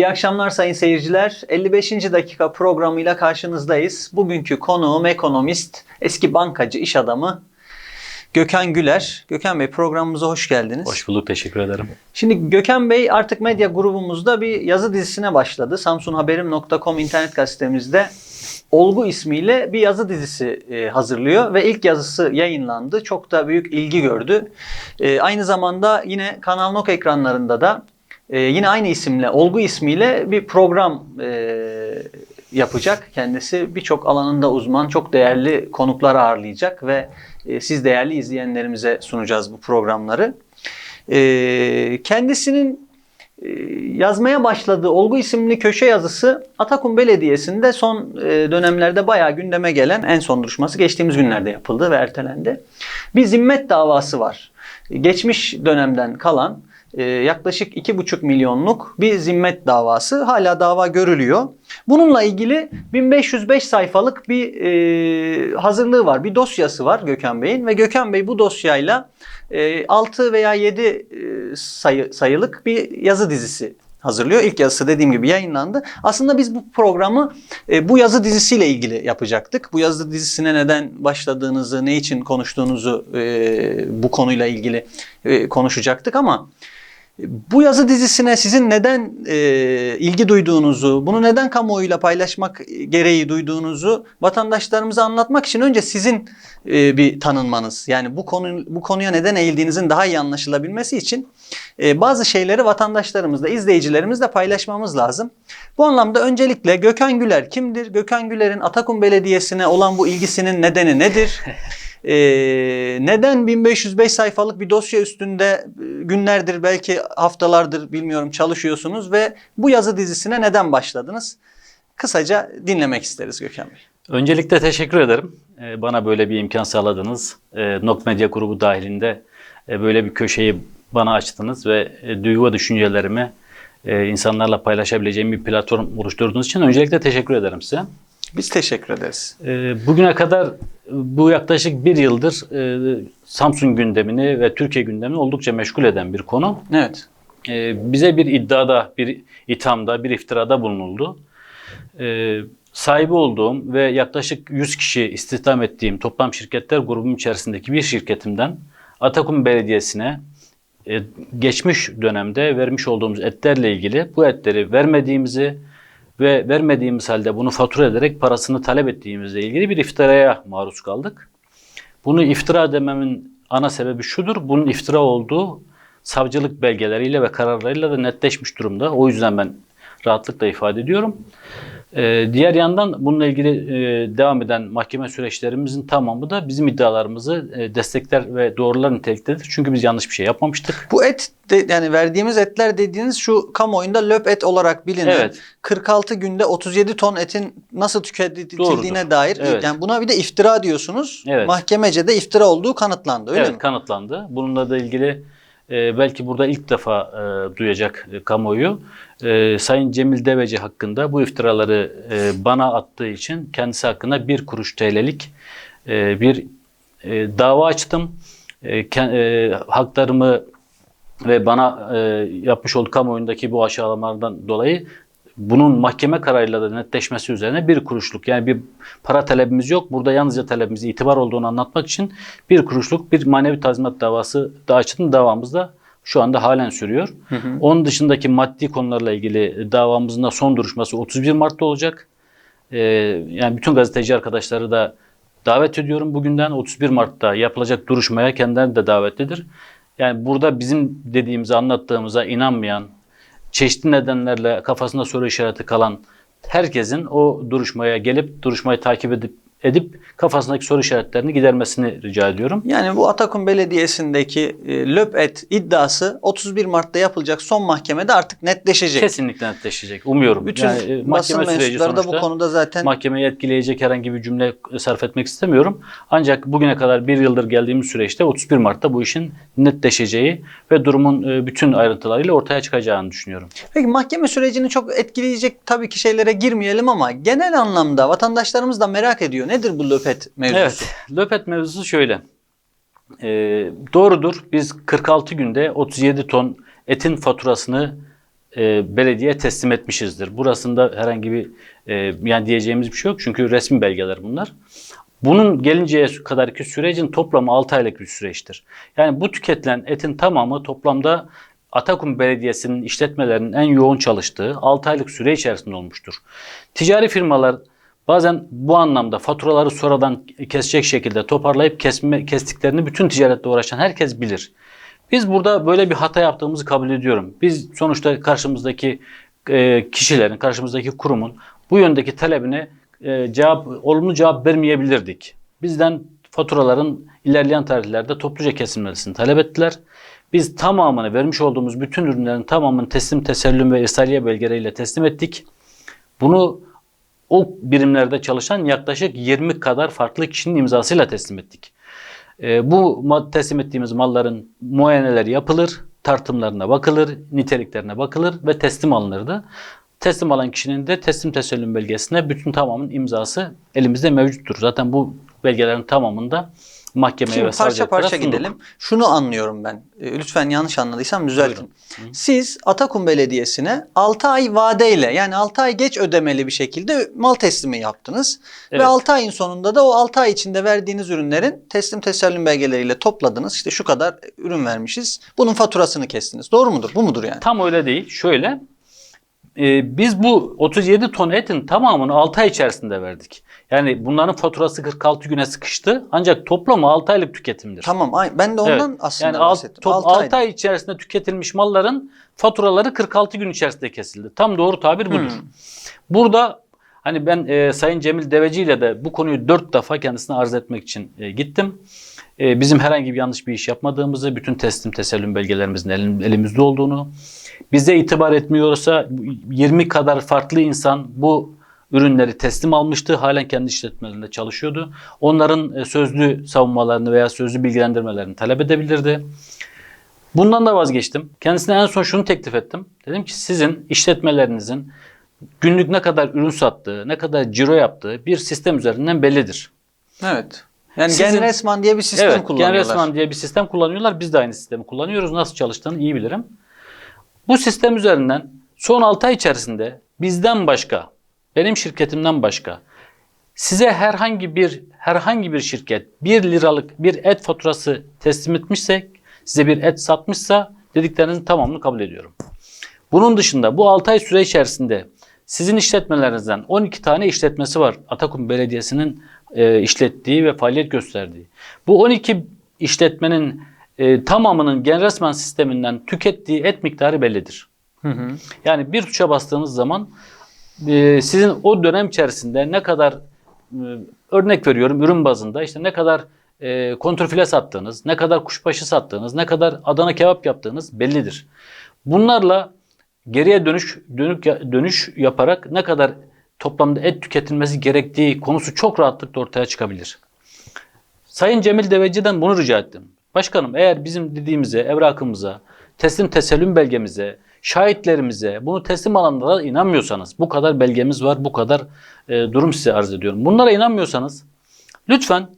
İyi akşamlar sayın seyirciler. 55. dakika programıyla karşınızdayız. Bugünkü konuğum ekonomist, eski bankacı, iş adamı Gökhan Güler. Gökhan Bey programımıza hoş geldiniz. Hoş bulduk, teşekkür ederim. Şimdi Gökhan Bey artık medya grubumuzda bir yazı dizisine başladı. samsunhaberim.com internet gazetemizde Olgu ismiyle bir yazı dizisi e, hazırlıyor ve ilk yazısı yayınlandı. Çok da büyük ilgi gördü. E, aynı zamanda yine Kanal Nok ekranlarında da e, yine aynı isimle, Olgu ismiyle bir program e, yapacak. Kendisi birçok alanında uzman, çok değerli konuklar ağırlayacak ve e, siz değerli izleyenlerimize sunacağız bu programları. E, kendisinin yazmaya başladığı Olgu isimli köşe yazısı Atakum Belediyesi'nde son e, dönemlerde bayağı gündeme gelen en son duruşması geçtiğimiz günlerde yapıldı ve ertelendi. Bir zimmet davası var. Geçmiş dönemden kalan yaklaşık 2,5 milyonluk bir zimmet davası hala dava görülüyor. Bununla ilgili 1505 sayfalık bir e, hazırlığı var, bir dosyası var Gökhan Bey'in ve Gökhan Bey bu dosyayla e, 6 veya 7 e, sayı, sayılık bir yazı dizisi hazırlıyor. İlk yazısı dediğim gibi yayınlandı. Aslında biz bu programı e, bu yazı dizisiyle ilgili yapacaktık. Bu yazı dizisine neden başladığınızı, ne için konuştuğunuzu e, bu konuyla ilgili e, konuşacaktık ama bu yazı dizisine sizin neden e, ilgi duyduğunuzu, bunu neden kamuoyuyla paylaşmak gereği duyduğunuzu vatandaşlarımıza anlatmak için önce sizin e, bir tanınmanız, yani bu konu bu konuya neden eğildiğinizin daha iyi anlaşılabilmesi için e, bazı şeyleri vatandaşlarımızla, izleyicilerimizle paylaşmamız lazım. Bu anlamda öncelikle Gökhan Güler kimdir? Gökhan Güler'in Atakum Belediyesi'ne olan bu ilgisinin nedeni nedir? Ee, neden 1505 sayfalık bir dosya üstünde e, günlerdir belki haftalardır bilmiyorum çalışıyorsunuz ve bu yazı dizisine neden başladınız? Kısaca dinlemek isteriz Gökhan Bey. Öncelikle teşekkür ederim. Ee, Bana böyle bir imkan sağladınız. Ee, Nok Medya grubu dahilinde e, böyle bir köşeyi bana açtınız ve e, duygu düşüncelerimi e, insanlarla paylaşabileceğim bir platform oluşturduğunuz için öncelikle teşekkür ederim size. Biz teşekkür ederiz. Ee, Bugüne kadar bu yaklaşık bir yıldır e, Samsun gündemini ve Türkiye gündemini oldukça meşgul eden bir konu. Evet. Ee, bize bir iddiada, bir ithamda, bir iftirada bulunuldu. Ee, sahibi olduğum ve yaklaşık 100 kişi istihdam ettiğim toplam şirketler grubum içerisindeki bir şirketimden Atakum Belediyesi'ne e, geçmiş dönemde vermiş olduğumuz etlerle ilgili bu etleri vermediğimizi ve vermediğimiz halde bunu fatura ederek parasını talep ettiğimizle ilgili bir iftiraya maruz kaldık. Bunu iftira dememin ana sebebi şudur. Bunun iftira olduğu savcılık belgeleriyle ve kararlarıyla da netleşmiş durumda. O yüzden ben rahatlıkla ifade ediyorum. Ee, diğer yandan bununla ilgili e, devam eden mahkeme süreçlerimizin tamamı da bizim iddialarımızı e, destekler ve doğrular niteliktedir. Çünkü biz yanlış bir şey yapmamıştık. Bu et de, yani verdiğimiz etler dediğiniz şu kamuoyunda löp et olarak bilinen Evet. 46 günde 37 ton etin nasıl tüketildiğine Doğrudur. dair Evet. yani buna bir de iftira diyorsunuz. Evet. Mahkemece de iftira olduğu kanıtlandı öyle evet mi? kanıtlandı. Bununla da ilgili e, belki burada ilk defa e, duyacak e, kamuoyu. E, Sayın Cemil Deveci hakkında bu iftiraları e, bana attığı için kendisi hakkında bir kuruş TL'lik e, bir dava açtım. Haklarımı ve bana yapmış olduğu kamuoyundaki bu aşağılamalardan dolayı bunun mahkeme kararıyla da netleşmesi üzerine bir kuruşluk yani bir para talebimiz yok. Burada yalnızca talebimiz itibar olduğunu anlatmak için bir kuruşluk bir manevi tazminat davası da açtım. Davamız da şu anda halen sürüyor. Onun dışındaki maddi konularla ilgili davamızın da son duruşması 31 Mart'ta olacak. Ee, yani bütün gazeteci arkadaşları da davet ediyorum bugünden 31 Mart'ta yapılacak duruşmaya kendileri de davetlidir. Yani burada bizim dediğimize anlattığımıza inanmayan, çeşitli nedenlerle kafasında soru işareti kalan herkesin o duruşmaya gelip duruşmayı takip edip edip kafasındaki soru işaretlerini gidermesini rica ediyorum. Yani bu Atakum Belediyesi'ndeki e, löp et iddiası 31 Mart'ta yapılacak son mahkemede artık netleşecek. Kesinlikle netleşecek. Umuyorum. Bütün Yani, e, mahkeme süreci mensupları da bu sonuçta konuda zaten mahkemeyi etkileyecek herhangi bir cümle sarf etmek istemiyorum. Ancak bugüne kadar bir yıldır geldiğimiz süreçte 31 Mart'ta bu işin netleşeceği ve durumun e, bütün ayrıntılarıyla ortaya çıkacağını düşünüyorum. Peki mahkeme sürecini çok etkileyecek tabii ki şeylere girmeyelim ama genel anlamda vatandaşlarımız da merak ediyor. Nedir bu löpet mevzusu? Evet, löpet mevzusu şöyle. Ee, doğrudur, biz 46 günde 37 ton etin faturasını e, belediye teslim etmişizdir. Burasında herhangi bir e, yani diyeceğimiz bir şey yok çünkü resmi belgeler bunlar. Bunun gelinceye kadarki sürecin toplamı 6 aylık bir süreçtir. Yani bu tüketilen etin tamamı toplamda Atakum Belediyesi'nin işletmelerinin en yoğun çalıştığı 6 aylık süre içerisinde olmuştur. Ticari firmalar bazen bu anlamda faturaları sonradan kesecek şekilde toparlayıp kesme, kestiklerini bütün ticaretle uğraşan herkes bilir. Biz burada böyle bir hata yaptığımızı kabul ediyorum. Biz sonuçta karşımızdaki e, kişilerin, karşımızdaki kurumun bu yöndeki talebine e, cevap olumlu cevap vermeyebilirdik. Bizden faturaların ilerleyen tarihlerde topluca kesilmesini talep ettiler. Biz tamamını vermiş olduğumuz bütün ürünlerin tamamını teslim, tesellüm ve irsaliye belgeleriyle teslim ettik. Bunu o birimlerde çalışan yaklaşık 20 kadar farklı kişinin imzasıyla teslim ettik. E, bu teslim ettiğimiz malların muayeneleri yapılır, tartımlarına bakılır, niteliklerine bakılır ve teslim alınırdı. Teslim alan kişinin de teslim tesellüm belgesine bütün tamamın imzası elimizde mevcuttur. Zaten bu belgelerin tamamında mahkemeye Şimdi ve parça parça sunduk. gidelim. Şunu anlıyorum ben. E, Lütfen yanlış anladıysam düzeltin. Siz Atakum Belediyesi'ne 6 ay vadeyle yani 6 ay geç ödemeli bir şekilde mal teslimi yaptınız. Evet. Ve 6 ayın sonunda da o 6 ay içinde verdiğiniz ürünlerin teslim tesellüm belgeleriyle topladınız. İşte şu kadar ürün vermişiz. Bunun faturasını kestiniz. Doğru mudur? Bu mudur yani? Tam öyle değil. Şöyle, e, biz bu 37 ton etin tamamını 6 ay içerisinde verdik. Yani bunların faturası 46 güne sıkıştı. Ancak toplamı 6 aylık tüketimdir. Tamam. ay- Ben de ondan aslında yani alt- bahsettim. top- Altı 6 ayda. ay içerisinde tüketilmiş malların faturaları 46 gün içerisinde kesildi. Tam doğru tabir budur. Hmm. Burada hani ben e, Sayın Cemil Deveci ile de bu konuyu 4 defa kendisine arz etmek için e, gittim. E, bizim herhangi bir yanlış bir iş yapmadığımızı, bütün teslim tesellüm belgelerimizin elim- elimizde olduğunu, bize itibar etmiyorsa 20 kadar farklı insan bu ürünleri teslim almıştı. Halen kendi işletmelerinde çalışıyordu. Onların e, sözlü savunmalarını veya sözlü bilgilendirmelerini talep edebilirdi. Bundan da vazgeçtim. Kendisine en son şunu teklif ettim. Dedim ki sizin işletmelerinizin günlük ne kadar ürün sattığı, ne kadar ciro yaptığı bir sistem üzerinden bellidir. Evet. Yani Sizin- Genresman diye bir sistem evet, kullanıyorlar. Genresman diye bir sistem kullanıyorlar. Biz de aynı sistemi kullanıyoruz. Nasıl çalıştığını iyi bilirim. Bu sistem üzerinden son 6 ay içerisinde bizden başka, benim şirketimden başka size herhangi bir herhangi bir şirket 1 liralık bir et faturası teslim etmişsek, size bir et satmışsa dediklerinizin tamamını kabul ediyorum. Bunun dışında bu 6 ay süre içerisinde sizin işletmelerinizden 12 tane işletmesi var. Atakum Belediyesi'nin e, işlettiği ve faaliyet gösterdiği. Bu 12 işletmenin e, tamamının Genresman sisteminden tükettiği et miktarı bellidir. Hı hı. Yani bir tuşa bastığınız zaman sizin o dönem içerisinde ne kadar e, örnek veriyorum ürün bazında işte ne kadar e, kontrfile sattığınız, ne kadar kuşbaşı sattığınız, ne kadar Adana kebap yaptığınız bellidir. Bunlarla geriye dönüş dönük dönüş yaparak ne kadar toplamda et tüketilmesi gerektiği konusu çok rahatlıkla ortaya çıkabilir. Sayın Cemil Deveci'den bunu rica ettim. Başkanım eğer bizim dediğimize, evrakımıza, teslim tesellüm belgemize, şahitlerimize, bunu teslim alanlara inanmıyorsanız, bu kadar belgemiz var, bu kadar e, durum size arz ediyorum. Bunlara inanmıyorsanız lütfen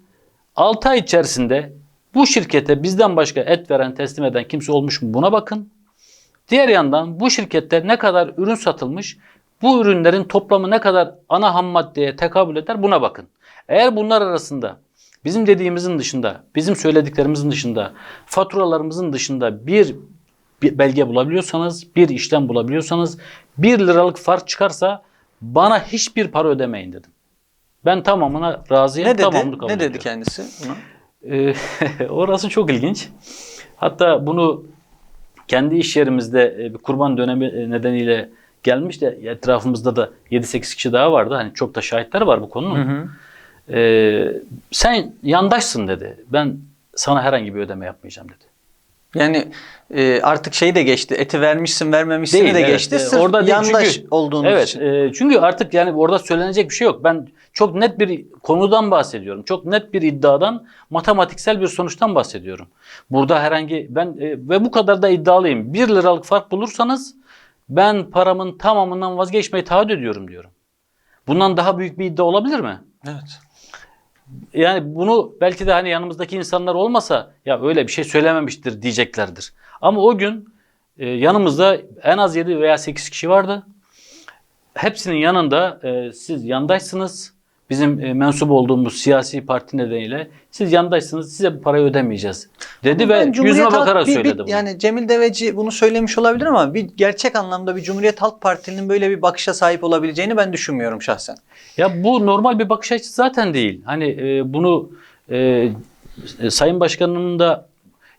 6 ay içerisinde bu şirkete bizden başka et veren, teslim eden kimse olmuş mu buna bakın. Diğer yandan bu şirkette ne kadar ürün satılmış, bu ürünlerin toplamı ne kadar ana ham maddeye tekabül eder buna bakın. Eğer bunlar arasında bizim dediğimizin dışında, bizim söylediklerimizin dışında, faturalarımızın dışında bir, bir belge bulabiliyorsanız, bir işlem bulabiliyorsanız, bir liralık fark çıkarsa bana hiçbir para ödemeyin dedim. Ben tamamına razıyım, Ne dedi? tamamını kabul Ne dedi ediyorum. kendisi? Ee, orası çok ilginç. Hatta bunu kendi iş yerimizde e, bir kurban dönemi e, nedeniyle gelmiş de etrafımızda da 7-8 kişi daha vardı. Hani çok da şahitler var bu konunun. Hı hı. Ee, sen yandaşsın dedi. Ben sana herhangi bir ödeme yapmayacağım dedi. Yani e, artık şey de geçti. Eti vermişsin vermemişsin Değil, de evet. geçti. E, Sırf orada yandaş çünkü- olduğunuz Evet. için. e, çünkü artık yani orada söylenecek bir şey yok. Ben çok net bir konudan bahsediyorum. Çok net bir iddiadan, matematiksel bir sonuçtan bahsediyorum. Burada herhangi ben e, ve bu kadar da iddialıyım. 1 liralık fark bulursanız ben paramın tamamından vazgeçmeyi taahhüt ediyorum diyorum. Bundan daha büyük bir iddia olabilir mi? Evet. Yani bunu belki de hani yanımızdaki insanlar olmasa ya öyle bir şey söylememiştir diyeceklerdir. Ama o gün e, yanımızda en az 7 veya 8 kişi vardı. Hepsinin yanında e, siz yandaşsınız. Bizim e, mensup olduğumuz siyasi parti nedeniyle siz yandaşsınız. Size bu parayı ödemeyeceğiz. Dedi ve yüzüme bakarak bir- bir- söyledi bunu. Yani Cemil Deveci bunu söylemiş olabilir ama bir gerçek anlamda bir Cumhuriyet Halk Partisi'nin böyle bir bakışa sahip olabileceğini ben düşünmüyorum şahsen. Ya bu normal bir bakış açısı zaten değil. Hani e, bunu e, e, Sayın Başkan'ın da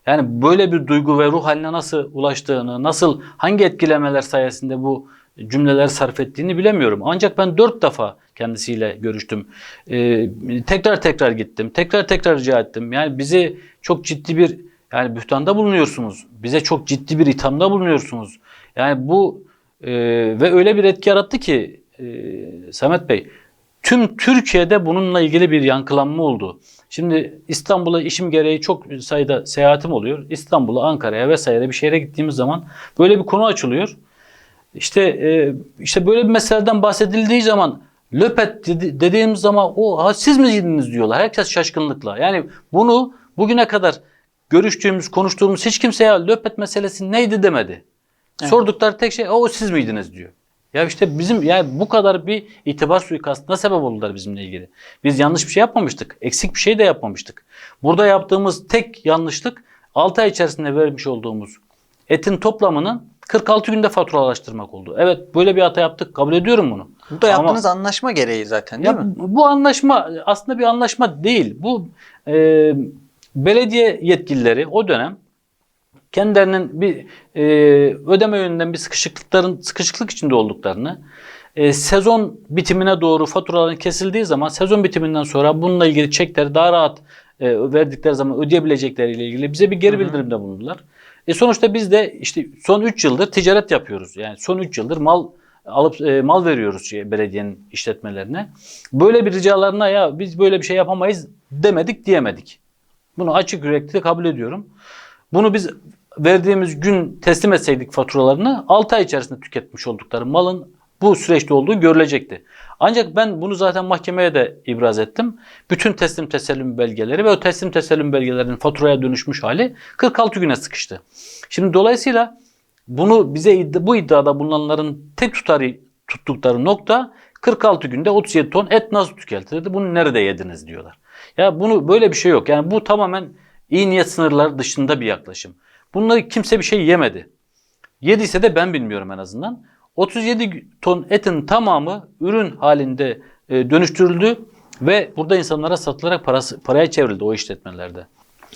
yani böyle bir duygu ve ruh haline nasıl ulaştığını, nasıl hangi etkilemeler sayesinde bu cümleler sarf ettiğini bilemiyorum. Ancak ben dört defa kendisiyle görüştüm. E, tekrar tekrar gittim. Tekrar tekrar rica ettim. Yani bizi çok ciddi bir yani bühtanda bulunuyorsunuz. Bize çok ciddi bir ithamda bulunuyorsunuz. Yani bu e, ve öyle bir etki yarattı ki e, Samet Bey tüm Türkiye'de bununla ilgili bir yankılanma oldu. Şimdi İstanbul'a işim gereği çok sayıda seyahatim oluyor. İstanbul'a, Ankara'ya vesaire bir şehre gittiğimiz zaman böyle bir konu açılıyor. İşte e, işte böyle bir meseleden bahsedildiği zaman löpet dedi, dediğimiz zaman o ha, siz mi yediniz diyorlar. Herkes şaşkınlıkla. Yani bunu bugüne kadar görüştüğümüz, konuştuğumuz hiç kimse ya löpet meselesi neydi demedi. Evet. Sordukları tek şey o siz miydiniz diyor. Ya işte bizim yani bu kadar bir itibar suikastına sebep oldular bizimle ilgili. Biz yanlış bir şey yapmamıştık. Eksik bir şey de yapmamıştık. Burada yaptığımız tek yanlışlık 6 ay içerisinde vermiş olduğumuz etin toplamını 46 günde faturalaştırmak oldu. Evet böyle bir hata yaptık. Kabul ediyorum bunu. Bu da Ama- yaptığınız anlaşma gereği zaten değil ya mi? bu anlaşma aslında bir anlaşma değil. Bu e, belediye yetkilileri o dönem kendilerinin bir e, ödeme yönünden bir sıkışıklıkların sıkışıklık içinde olduklarını e, sezon bitimine doğru faturaların kesildiği zaman sezon bitiminden sonra bununla ilgili çekleri daha rahat e, verdikleri zaman ödeyebilecekleriyle ilgili bize bir geri bildirimde bulundular. E sonuçta biz de işte son 3 yıldır ticaret yapıyoruz. Yani son 3 yıldır mal alıp e, mal veriyoruz şey, belediyenin işletmelerine. Böyle bir ricalarına ya biz böyle bir şey yapamayız demedik diyemedik. Bunu açık yürekli kabul ediyorum. Bunu biz verdiğimiz gün teslim etseydik faturalarını 6 ay içerisinde tüketmiş oldukları malın bu süreçte olduğu görülecekti. Ancak ben bunu zaten mahkemeye de ibraz ettim. Bütün teslim tesellüm belgeleri ve o teslim tesellüm belgelerinin faturaya dönüşmüş hali 46 güne sıkıştı. Şimdi dolayısıyla bunu bize bu iddiada bulunanların tek tutarı tuttukları nokta 46 günde 37 ton et nasıl tüketildi? Bunu nerede yediniz diyorlar. Ya bunu böyle bir şey yok. Yani bu tamamen iyi niyet sınırları dışında bir yaklaşım. Bunları kimse bir şey yemedi. Yediyse de ben bilmiyorum en azından. 37 ton etin tamamı ürün halinde e, dönüştürüldü ve burada insanlara satılarak parası, paraya çevrildi o işletmelerde.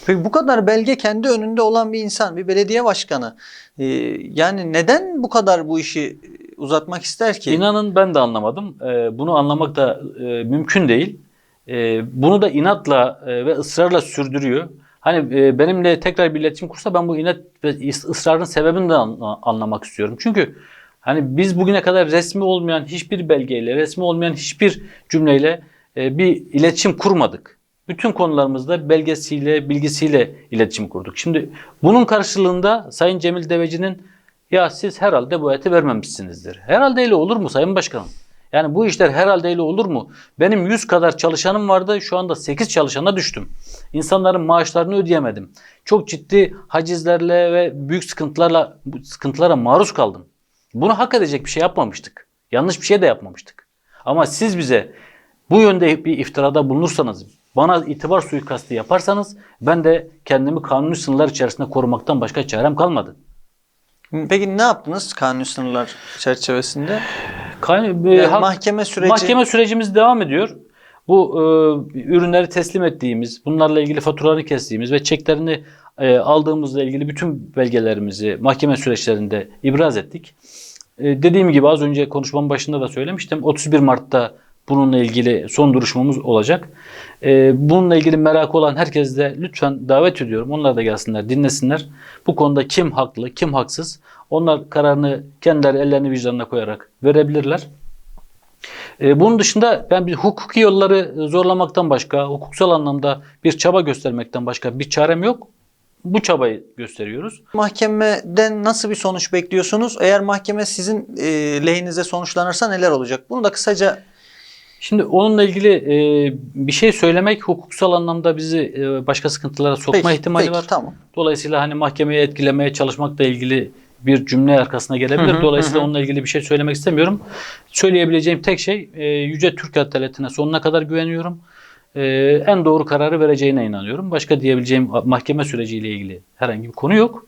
Peki bu kadar belge kendi önünde olan bir insan, bir belediye başkanı e, yani neden bu kadar bu işi uzatmak ister ki? İnanın ben de anlamadım. Ee, bunu anlamak da e, mümkün değil. Ee, bunu da inatla e, ve ısrarla sürdürüyor. Hani e, benimle tekrar bir iletişim kursa ben bu inat ve ısrarın sebebini de an- anlamak istiyorum. Çünkü hani biz bugüne kadar resmi olmayan hiçbir belgeyle, resmi olmayan hiçbir cümleyle e, bir iletişim kurmadık. Bütün konularımızda belgesiyle, bilgisiyle iletişim kurduk. Şimdi bunun karşılığında Sayın Cemil Deveci'nin ya siz herhalde bu eti vermemişsinizdir. Herhalde öyle olur mu Sayın Başkanım? Yani bu işler herhalde öyle olur mu? Benim 100 kadar çalışanım vardı. Şu anda 8 çalışana düştüm. İnsanların maaşlarını ödeyemedim. Çok ciddi hacizlerle ve büyük sıkıntılarla sıkıntılara maruz kaldım. Bunu hak edecek bir şey yapmamıştık. Yanlış bir şey de yapmamıştık. Ama siz bize bu yönde bir iftirada bulunursanız, bana itibar suikastı yaparsanız ben de kendimi kanuni sınırlar içerisinde korumaktan başka çarem kalmadı. Peki ne yaptınız kanuni sınırlar çerçevesinde? Kan- e, Yani hak- mahkeme süreci Mahkeme sürecimiz devam ediyor. Bu e, ürünleri teslim ettiğimiz, bunlarla ilgili faturalarını kestiğimiz ve çeklerini e, aldığımızla ilgili bütün belgelerimizi mahkeme süreçlerinde ibraz ettik. E, dediğim gibi az önce konuşmamın başında da söylemiştim. 31 Mart'ta bununla ilgili son duruşmamız olacak. E, bununla ilgili merakı olan herkes de lütfen davet ediyorum. Onlar da gelsinler, dinlesinler. Bu konuda kim haklı, kim haksız. Onlar kararını kendileri ellerini vicdanına koyarak verebilirler. E, bunun dışında ben bir hukuki yolları zorlamaktan başka, hukuksal anlamda bir çaba göstermekten başka bir çarem yok. Bu çabayı gösteriyoruz. mahkemeden nasıl bir sonuç bekliyorsunuz? Eğer mahkeme sizin e, lehinize sonuçlanırsa neler olacak? Bunu da kısaca Şimdi onunla ilgili e, bir şey söylemek hukuksal anlamda bizi e, başka sıkıntılara sokma Peki, ihtimali peki, var. Tamam. Dolayısıyla hani mahkemeyi etkilemeye çalışmakla ilgili bir cümle arkasına gelebilir. Hı hı, Dolayısıyla hı onunla ilgili bir şey söylemek istemiyorum. Söyleyebileceğim tek şey e, Yüce Türk Adaletine sonuna kadar güveniyorum. E, en doğru kararı vereceğine inanıyorum. Başka diyebileceğim mahkeme süreciyle ilgili herhangi bir konu yok.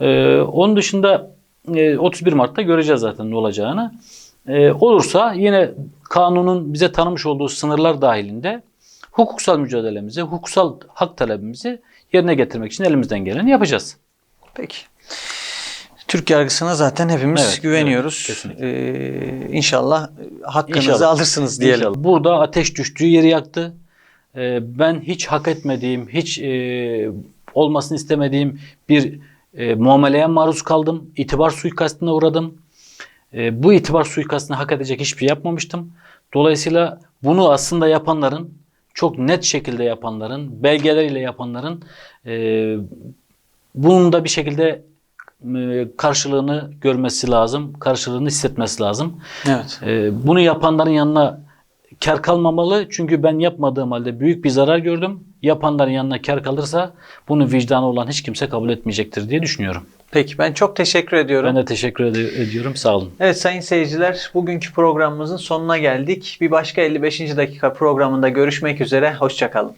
E, onun dışında e, 31 Mart'ta göreceğiz zaten ne olacağını. E, olursa yine kanunun bize tanımış olduğu sınırlar dahilinde hukuksal mücadelemizi, hukuksal hak talebimizi yerine getirmek için elimizden geleni yapacağız. Peki. Türk yargısına zaten hepimiz Evet, güveniyoruz. evet, kesinlikle. Ee, inşallah hakkınızı İnşallah. alırsınız diyelim. İnşallah. Burada ateş düştüğü yeri yaktı. Ee, ben hiç hak etmediğim, hiç e, olmasını istemediğim bir e, muameleye maruz kaldım. İtibar suikastine uğradım. E, bu itibar suikastini hak edecek hiçbir şey yapmamıştım. Dolayısıyla bunu aslında yapanların, çok net şekilde yapanların, belgeleriyle yapanların e, bunun da bir şekilde karşılığını görmesi lazım, karşılığını hissetmesi lazım. Evet. Ee, bunu yapanların yanına kar kalmamalı. Çünkü ben yapmadığım halde büyük bir zarar gördüm. Yapanların yanına kar kalırsa bunu vicdanı olan hiç kimse kabul etmeyecektir diye düşünüyorum. Peki ben çok teşekkür ediyorum. Ben de teşekkür ed- ediyorum. Sağ olun. Evet sayın seyirciler bugünkü programımızın sonuna geldik. Bir başka 55. dakika programında görüşmek üzere. Hoşçakalın.